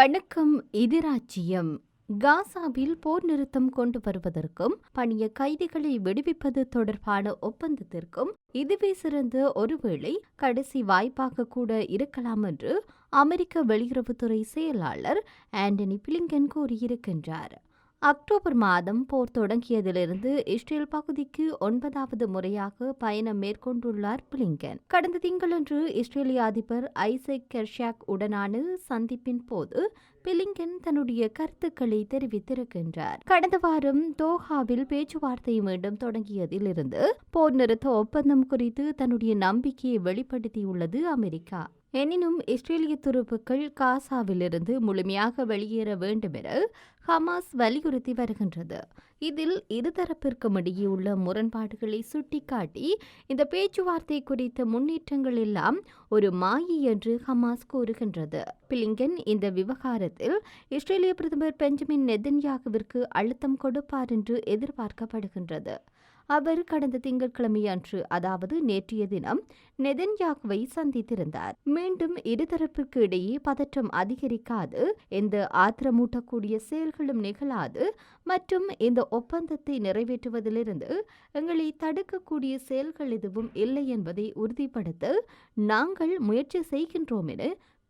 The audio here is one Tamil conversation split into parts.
வணக்கம் எதிராச்சியம். காசாவில் போர் நிறுத்தம் கொண்டு வருவதற்கும் பணிய கைதிகளை விடுவிப்பது தொடர்பான ஒப்பந்தத்திற்கும் இதுவே சிறந்த ஒருவேளை கடைசி வாய்ப்பாக கூட இருக்கலாம் என்று அமெரிக்க வெளியுறவுத்துறை செயலாளர் ஆண்டனி பிளிங்கன் கூறியிருக்கின்றார். அக்டோபர் மாதம் போர் தொடங்கியதிலிருந்து இஸ்ரேல் பகுதிக்கு ஒன்பதாவது முறையாக பயணம் மேற்கொண்டுள்ளார் பிளிங்கன். கடந்த திங்களன்று இஸ்ரேலிய அதிபர் ஐசக் கெர்ஷாக் உடனான சந்திப்பின் போது பிலிங்கன் தன்னுடைய கருத்துக்களை தெரிவித்திருக்கின்றார். கடந்த வாரம் தோஹாவில் பேச்சுவார்த்தை மீண்டும் தொடங்கியதிலிருந்து போர் நிறுத்த ஒப்பந்தம் குறித்து தன்னுடைய நம்பிக்கையை வெளிப்படுத்தியுள்ளது அமெரிக்கா. எனினும் இஸ்ரேலிய துருப்புக்கள் காசாவிலிருந்து முழுமையாக வெளியேற வேண்டும் என ஹமாஸ் வலியுறுத்தி வருகின்றது. இதில் இருதரப்பிற்கும் இடையே உள்ள முரண்பாடுகளை சுட்டிக்காட்டி இந்த பேச்சுவார்த்தை குறித்த முன்னேற்றங்கள் எல்லாம் ஒரு மாயி என்று ஹமாஸ் கூறுகின்றது. பிளிங்கன் இந்த விவகாரத்தில் இஸ்ரேலிய பிரதமர் பெஞ்சமின் நெதன்யாகுவிற்கு அழுத்தம் கொடுப்பார் என்று எதிர்பார்க்கப்படுகின்றது. அவர் கடந்த திங்கட்கிழமை அன்று அதாவது நேற்றைய தினம் நெதன்யாக்வை சந்தித்திருந்தார். மீண்டும் இருதரப்புக்கு இடையே பதற்றம் அதிகரிக்காது எந்த ஆத்திரமூட்டக்கூடிய செயல்களும் நிகழாது மற்றும் இந்த ஒப்பந்தத்தை நிறைவேற்றுவதிலிருந்து எங்களை தடுக்கக்கூடிய செயல்கள் எதுவும் இல்லை என்பதை உறுதிப்படுத்த நாங்கள் முயற்சி செய்கின்றோம் என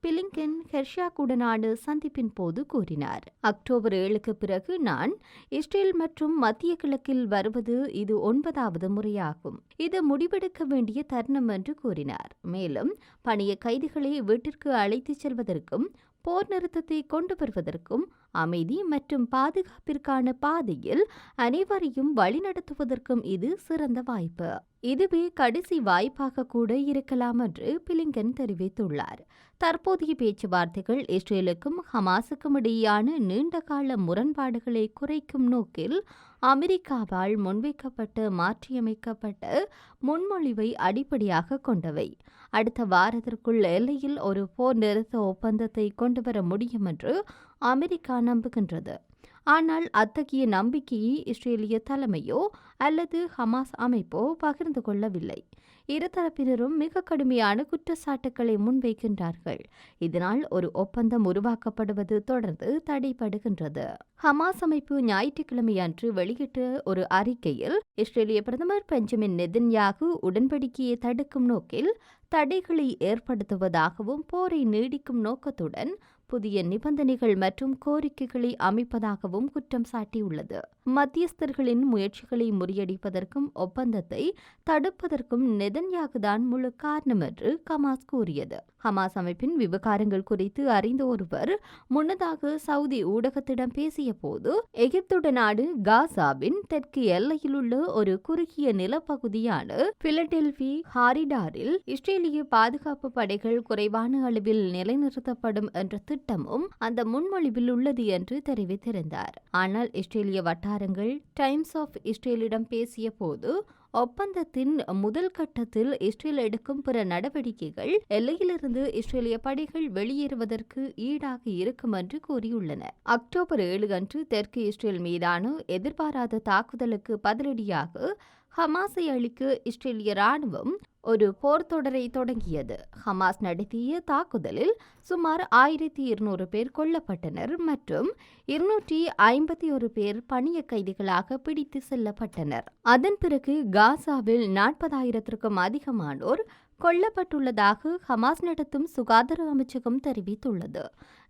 பிலிங்கன் ஹெர்ஷாக்குடனான சந்திப்பின் போது கூறினார். அக்டோபர் ஏழுக்கு பிறகு நான் இஸ்ரேல் மற்றும் மத்திய கிழக்கில் வருவது இது ஒன்பதாவது முறையாகும். இது முடிவெடுக்க வேண்டிய தருணம் என்று கூறினார். மேலும் பணிய கைதிகளை வீட்டிற்கு அழைத்துச் செல்வதற்கும் போர் நிறுத்தத்தை கொண்டு வருவதற்கும் அமைதி மற்றும் பாதுகாப்பிற்கான பாதையில் அனைவரையும் வழிநடத்துவதற்கும் இது சிறந்த வாய்ப்பு. இதுவே கடைசி வாய்ப்பாக கூட இருக்கலாம் என்று பிலிங்கன் தெரிவித்துள்ளார். தற்போதைய பேச்சுவார்த்தைகள் இஸ்ரேலுக்கும் ஹமாஸுக்கும் இடையேயான நீண்டகால முரண்பாடுகளை குறைக்கும் நோக்கில் அமெரிக்காவால் முன்வைக்கப்பட்டு மாற்றியமைக்கப்பட்ட முன்மொழிவை அடிப்படையாக கொண்டவை. அடுத்த வாரத்திற்குள் எல்லையில் ஒரு போர் நிறுத்த ஒப்பந்தத்தை கொண்டுவர முடியும் என்று அமெரிக்கா நம்புகின்றது. ஆனால் அத்தகைய நம்பிக்கையை இஸ்ரேலிய தலைமையோ அல்லது ஹமாஸ் அமைப்போ பகிர்ந்து கொள்ளவில்லை. இருதரப்பினரும் மிக கடுமையான குற்றச்சாட்டுக்களை முன்வைக்கின்றார்கள். இதனால் ஒரு ஒப்பந்தம் உருவாக்கப்படுவது தொடர்ந்து தடைபடுகின்றது. ஹமாஸ் அமைப்பு ஞாயிற்றுக்கிழமை அன்று வெளியிட்ட ஒரு அறிக்கையில் இஸ்ரேலிய பிரதமர் பெஞ்சமின் நெதின்யாகு உடன்படிக்கையை தடுக்கும் நோக்கில் தடைகளை ஏற்படுத்துவதாகவும் போரை நீடிக்கும் நோக்கத்துடன் புதிய நிபந்தனைகள் மற்றும் கோரிக்கைகளை அமைப்பதாகவும் குற்றம் சாட்டியுள்ளது. மத்தியஸ்தர்களின் முயற்சிகளை முறியடிப்பதற்கும் ஒப்பந்தத்தை தடுப்பதற்கும் நெதன்யாகுதான் முழு காரணம் என்று ஹமாஸ் கூறியது. ஹமாஸ் அமைப்பின் விவகாரங்கள் குறித்து அறிந்த ஒருவர் முன்னதாக சவுதி ஊடகத்திடம் பேசிய போது எகிப்துட நாடு காசாவின் தெற்கு எல்லையில் உள்ள ஒரு குறுகிய நிலப்பகுதியான பிலடெல்பி ஹாரிடாரில் இஸ்ரேலிய பாதுகாப்பு படைகள் குறைவான அளவில் நிலைநிறுத்தப்படும் என்ற திட்டமும் அந்த முன்மொழிவில் உள்ளது என்று தெரிவித்திருந்தார். ஆனால் இஸ்ரேலிய வட்டாரங்கள் டைம்ஸ் ஆஃப் இஸ்ரேலிடம் பேசிய போது ஒப்பந்தத்தின் முதல் கட்டத்தில் இஸ்ரேல் எடுக்கும் பிற நடவடிக்கைகள் எல்லையிலிருந்து இஸ்ரேலிய படைகள் வெளியேறுவதற்கு ஈடாக இருக்கும் என்று கூறியுள்ளன. அக்டோபர் ஏழு அன்று தெற்கு இஸ்ரேல் மீதான எதிர்பாராத தாக்குதலுக்கு பதிலடியாக ஹமாஸை அழிக்க இஸ்ரேலிய ராணுவம் ஒரு போர் தொடரை தொடங்கியது. ஹமாஸ் நடத்திய தாக்குதலில் சுமார் ஆயிரத்தி இருநூறு பேர் கொல்லப்பட்டனர் மற்றும் இருநூற்றி ஐம்பத்தி ஒரு பேர் பணிய கைதிகளாக பிடித்து செல்லப்பட்டனர். அதன் பிறகு காசாவில் நாற்பதாயிரத்திற்கும் அதிகமானோர் கொல்லப்பட்டுள்ளதாக ஹமாஸ் நடத்தும் சுகாதார அமைச்சகம் தெரிவித்துள்ளது.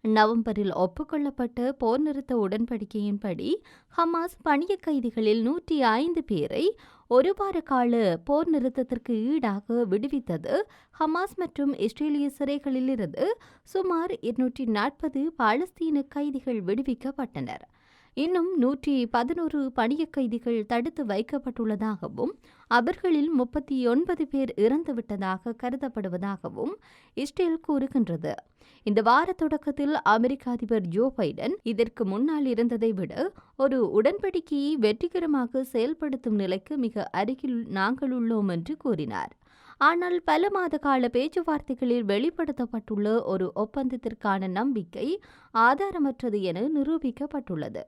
நவம்பரில் ஒப்புக்கொள்ளப்பட்ட போர் நிறுத்த உடன்படிக்கையின்படி ஹமாஸ் பணிய கைதிகளில் நூற்றி ஐந்து பேரை ஒரு வார கால போர் நிறுத்தத்திற்கு ஈடாக விடுவித்தது ஹமாஸ் மற்றும் இஸ்ரேலிய சிறைகளிலிருந்து சுமார் இருநூற்றி நாற்பது பாலஸ்தீன கைதிகள் விடுவிக்கப்பட்டனர். இன்னும் நூற்றி பதினோரு பணிய கைதிகள் தடுத்து வைக்கப்பட்டுள்ளதாகவும் அவர்களில் முப்பத்தி ஒன்பது பேர் இறந்துவிட்டதாக கருதப்படுவதாகவும் இஸ்ரேல் கூறுகின்றது. இந்த வார தொடக்கத்தில் அமெரிக்க அதிபர் ஜோ பைடன் இதற்கு முன்னால் இருந்ததை விட ஒரு உடன்படிக்கையை வெற்றிகரமாக செயல்படுத்தும் நிலைக்கு மிக அருகில் நாங்கள் உள்ளோம் என்று கூறினார். ஆனால் பல மாத கால பேச்சுவார்த்தைகளில் வெளிப்படுத்தப்பட்டுள்ள ஒரு ஒப்பந்தத்திற்கான நம்பிக்கை ஆதாரமற்றது என நிரூபிக்கப்பட்டுள்ளது.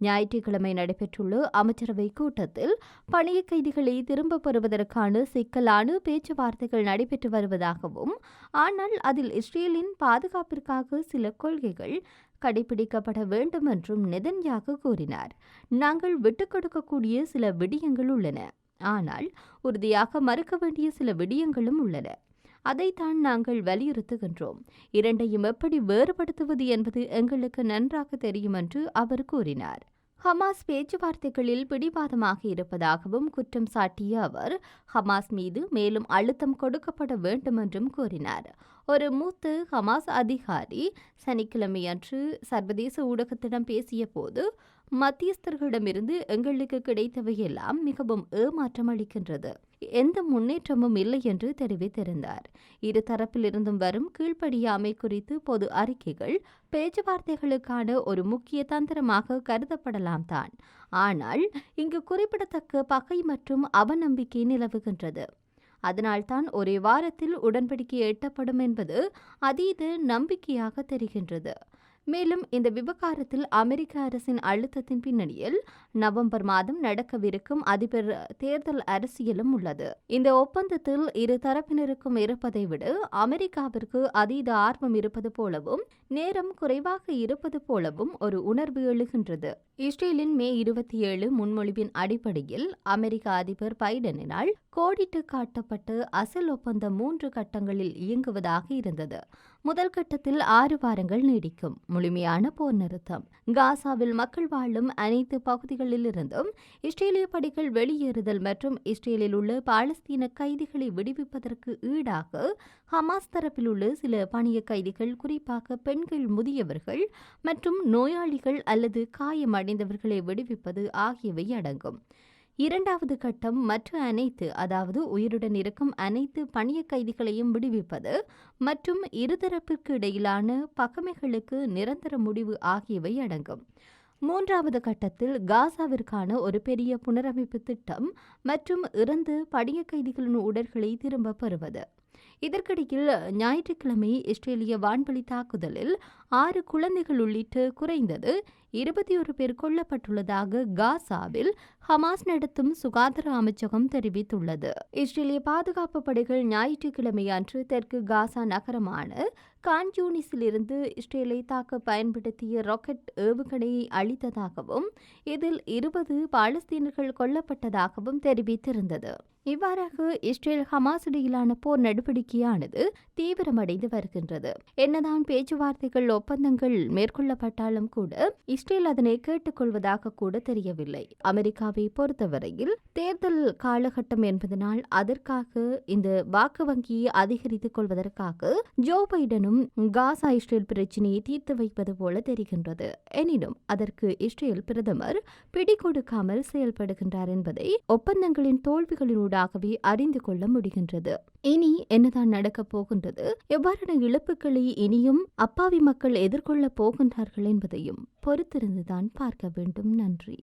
ஞாயிற்றுக்கிழமை நடைபெற்றுள்ள அமைச்சரவை கூட்டத்தில் பணிய கைதிகளை திரும்பப் பெறுவதற்கான சிக்கலான பேச்சுவார்த்தைகள் நடைபெற்று வருவதாகவும் ஆனால் அதில் இஸ்ரேலின் பாதுகாப்பிற்காக சில கொள்கைகள் கடைபிடிக்கப்பட வேண்டும் என்றும் நெதன்யாக கூறினார். நாங்கள் விட்டுக் கொடுக்கக்கூடிய சில விடயங்கள் உள்ளன. ஆனால் உறுதியாக மறுக்க வேண்டிய சில விடயங்களும் உள்ளன. அதைத்தான் நாங்கள் வலியுறுத்துகின்றோம். இரண்டையும் எப்படி வேறுபடுத்துவது என்பது எங்களுக்கு நன்றாக தெரியும் என்று அவர் கூறினார். ஹமாஸ் பேச்சுவார்த்தைகளில் பிடிவாதமாக இருப்பதாகவும் குற்றம் சாட்டிய அவர் ஹமாஸ் மீது மேலும் அழுத்தம் கொடுக்கப்பட வேண்டும் என்றும் கூறினார். ஒரு மூத்த ஹமாஸ் அதிகாரி சனிக்கிழமையன்று சர்வதேச ஊடகத்திடம் பேசிய போது மத்தியஸ்தர்களிடமிருந்து எங்களுக்கு கிடைத்தவையெல்லாம் மிகவும் ஏமாற்றம் அளிக்கின்றது எந்த முன்னேற்றமும் இல்லை என்று தெரிவித்திருந்தார். இரு தரப்பிலிருந்தும் வரும் கீழ்ப்படியாமை குறித்து பொது அறிக்கைகள் பேச்சுவார்த்தைகளுக்கான ஒரு முக்கிய தந்திரமாக கருதப்படலாம் தான். ஆனால் இங்கு குறிப்பிடத்தக்க பகை மற்றும் அவநம்பிக்கை நிலவுகின்றது. அதனால்தான் ஒரே வாரத்தில் உடன்படிக்கை எட்டப்படும் என்பது அதீத நம்பிக்கையாக தெரிகின்றது. மேலும் இந்த விவகாரத்தில் அமெரிக்க அரசின் அழுத்தத்தின் பின்னணியில் நவம்பர் மாதம் நடக்கவிருக்கும் அதிபர் தேர்தல் அரசியலும் உள்ளது. இந்த ஒப்பந்தத்தில் இரு தரப்பினருக்கும் இருப்பதை விட அமெரிக்காவிற்கு அதீத ஆர்வம் இருப்பது போலவும் நேரம் குறைவாக இருப்பது போலவும் ஒரு உணர்வு எழுகின்றது. இஸ்ரேலின் மே இருபத்தி ஏழு முன்மொழிவின் அடிப்படையில் அமெரிக்க அதிபர் பைடனினால் கோடிட்டு காட்டப்பட்டு அசல் ஒப்பந்தம் மூன்று கட்டங்களில் இயங்குவதாக இருந்தது. முதல் கட்டத்தில் ஆறு வாரங்கள் நீடிக்கும். முழுமையான போர் நிறுத்தம். காசாவில் மக்கள் வாழும் அனைத்து பகுதிகளிலிருந்தும் இஸ்ரேலிய படைகள் வெளியேறுதல் மற்றும் இஸ்ரேலில் உள்ள பாலஸ்தீன கைதிகளை விடுவிப்பதற்கு ஈடாக ஹமாஸ் தரப்பில் உள்ள சில பணிய கைதிகள் குறிப்பாக பெண்கள் முதியவர்கள் மற்றும் நோயாளிகள் அல்லது காயமடைந்தவர்களை விடுவிப்பது ஆகியவை அடங்கும். இரண்டாவது கட்டம் மற்ற அனைத்து அதாவது உயிருடன் இருக்கும் அனைத்து பணிய கைதிகளையும் விடுவிப்பது மற்றும் இருதரப்பிற்கு இடையிலான பகமைகளுக்கு நிரந்தர முடிவு ஆகியவை அடங்கும். மூன்றாவது கட்டத்தில் காசாவிற்கான ஒரு பெரிய புனரமைப்பு திட்டம் மற்றும் இறந்து பணிய கைதிகளின் உடல்களை திரும்ப பெறுவது. இதற்கிடையில் ஞாயிற்றுக்கிழமை இஸ்ரேலிய வான்வழி தாக்குதலில் ஆறு குழந்தைகள் உள்ளிட்டு குறைந்தது இருபத்தி ஒரு பேர் கொல்லப்பட்டுள்ளதாக காசாவில் ஹமாஸ் நடத்தும் சுகாதார அமைச்சகம் தெரிவித்துள்ளது. இஸ்ரேலிய பாதுகாப்பு படைகள் ஞாயிற்றுக்கிழமை அன்று தெற்கு காசா நகரமான கான்யூனிஸிலிருந்து இஸ்ரேலை தாக்க பயன்படுத்திய ராக்கெட் ஏவுகணையை அளித்ததாகவும் இதில் இருபது பாலஸ்தீனர்கள் கொல்லப்பட்டதாகவும் தெரிவித்திருந்தது. இவ்வாறாக இஸ்ரேல் ஹமாஸ் இடையிலான போர் நடவடிக்கையானது தீவிரமடைந்து வருகின்றது. என்னதான் பேச்சுவார்த்தைகள் ஒப்பந்தங்கள் மேற்கொள்ளப்பட்டாலும் கூட இஸ்ரேல் அதனை கேட்டுக்கொள்வதாக கூட தெரியவில்லை. அமெரிக்காவை பொறுத்தவரையில் தேர்தல் காலகட்டம் என்பதனால் அதற்காக இந்த வாக்கு வங்கியை அதிகரித்துக் கொள்வதற்காக ஜோ பைடனும் காசா இஸ்ரேல் பிரச்சினையை தீர்த்து வைப்பது போல தெரிகின்றது. எனினும் அதற்கு இஸ்ரேல் பிரதமர் பிடி கொடுக்காமல் செயல்படுகின்றார் என்பதை ஒப்பந்தங்களின் தோல்விகளினூடாகவே அறிந்து கொள்ள முடிகின்றது. இனி என்னதான் நடக்கப் போகின்றது? எவ்வாறான இழப்புகளை இனியும் அப்பாவி மக்கள் எதிர்கொள்ளப் போகின்றார்கள் என்பதையும் பொறுத்திருந்துதான் பார்க்க வேண்டும். நன்றி.